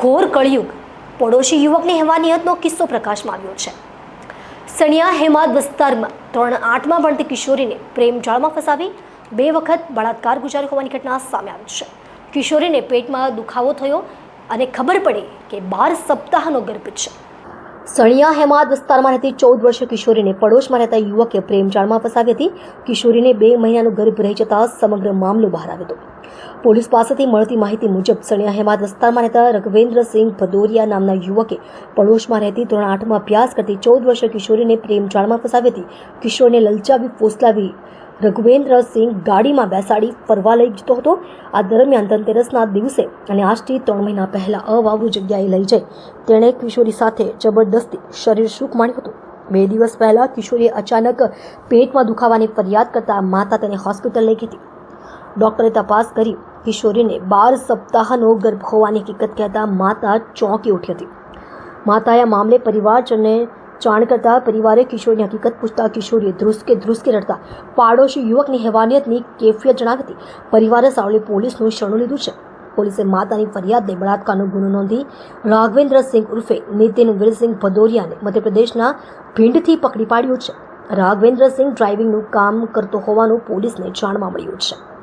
ઘોર કળિયુગ પડોશી યુવકની હેવાનિયતનો કિસ્સો પ્રકાશમાં આવ્યો છે. સણિયા હેમાદ વિસ્તારમાં ધોરણ આઠમાં ભણતી કિશોરીને પ્રેમ જાળમાં ફસાવી બે વખત બળાત્કાર ગુજારી હોવાની ઘટના સામે આવી છે. કિશોરીને પેટમાં દુખાવો થયો અને ખબર પડી કે બાર સપ્તાહનો ગર્ભ છે. સણિયા હેમાદ વિસ્તારમાં રહેતી ચૌદ વર્ષીય કિશોરીને પડોશમાં રહેતા યુવકે પ્રેમ જાળમાં ફસાવી હતી. કિશોરીને બે મહિનાનો ગર્ભ રહી જતા સમગ્ર મામલો બહાર આવ્યો હતો. પોલીસ પાસેથી મળતી માહિતી મુજબ સણિયા હેમાદ વિસ્તારમાં રહેતા રઘવેન્દ્રસિંહ ભદોરિયા નામના યુવકે પડોશમાં રહેતી ધોરણ આઠમાં અભ્યાસ કરતી ચૌદ વર્ષીય કિશોરીને પ્રેમ જાળમાં ફસાવી હતી. કિશોરને લલચાવી, ફોસલાવી રઘુવેન્દ્રસિંહ ગાડીમાં બેસાડી ફરવા લઈ જતો હતો. આ દરમિયાન ધનતેરસના દિવસે અને આજથી ત્રણ મહિના પહેલાં અવાવરું જગ્યાએ લઈ જઈ. તેણે કિશોરી સાથે જબરદસ્તી શરીર સુખ માણ્યું હતું. બે દિવસ પહેલાં કિશોરીએ અચાનક પેટમાં દુખાવાની ફરિયાદ કરતા માતા તેને હોસ્પિટલ લઈ ગઈ હતી. ડોક્ટરે તપાસ કરી કિશોરીને બાર સપ્તાહનો ગર્ભ હોવાની હકીકત કહેતા માતા ચોંકી ઉઠી હતી. માતાએ આ મામલે પરિવારજનને જાણ કરતા પરિવારે કિશોરની હકીકત પૂછતા કિશોરીએ ધ્રુસકે ધ્રુસકે રડતા પાડોશી યુવકની હેવાનિયતની કેફિયત જણાવી હતી પરિવારે સાવલી પોલીસનું શરણું લીધું છે. પોલીસે માતાની ફરિયાદને બળાત્કારનો ગુનો નોંધી રાઘવેન્દ્રસિંહ ઉર્ફે નીતિન વીરસિંહ ભદોરિયાને મધ્યપ્રદેશના ભીંડથી પકડી પાડ્યો છે. રાઘવેન્દ્રસિંહ ડ્રાઇવિંગનું કામ કરતો હોવાનું પોલીસને જાણવા મળ્યું છે.